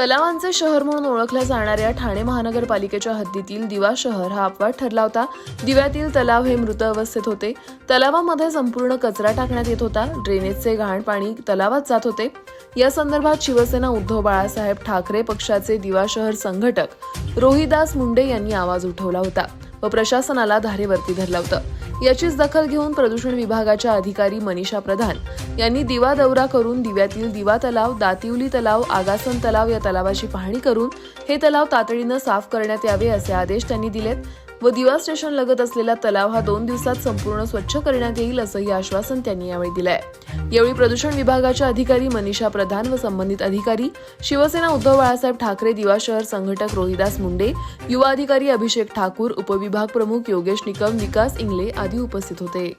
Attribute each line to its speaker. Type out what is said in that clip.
Speaker 1: तलावांचे शहर म्हणून ओळखल्या जाणाऱ्या ठाणे महानगरपालिकेच्या हद्दीतील दिवा शहर हा अपवाद ठरला होता. दिव्यातील तलाव हे मृत अवस्थेत होते. तलावामध्ये संपूर्ण कचरा टाकण्यात येत होता. ड्रेनेजचे घाण पाणी तलावात जात होते. या संदर्भात शिवसेना उद्धव बाळासाहेब ठाकरे पक्षाचे दिवा शहर संघटक रोहिदास मुंडे यांनी आवाज उठवला होता व प्रशासनाला धारेवरती धरलं होतं. याचीच दखल घेऊन प्रदूषण विभागाच्या अधिकारी मनीषा प्रधान यांनी दिवा दौरा करून दिव्यातील दिवा तलाव दातिवली तलाव आगासन तलाव या तलावाची पाहणी करून हे तलाव तातडीनं साफ करण्यात यावे असे आदेश त्यांनी दिलेत. व दिवा स्टेशन लगत असलेला तलाव हा दोन दिवसात संपूर्ण स्वच्छ करण्यात येईल असंही आश्वासन त्यांनी यावेळी दिलंय. यावेळी प्रदूषण विभागाच्या अधिकारी मनीषा प्रधान व संबंधित अधिकारी शिवसेना उद्धव बाळासाहेब ठाकरे दिवा शहर संघटक रोहिदास मुंडे युवा अधिकारी अभिषेक ठाकूर उपविभाग प्रमुख योगेश निकम विकास इंगले आदी उपस्थित होते.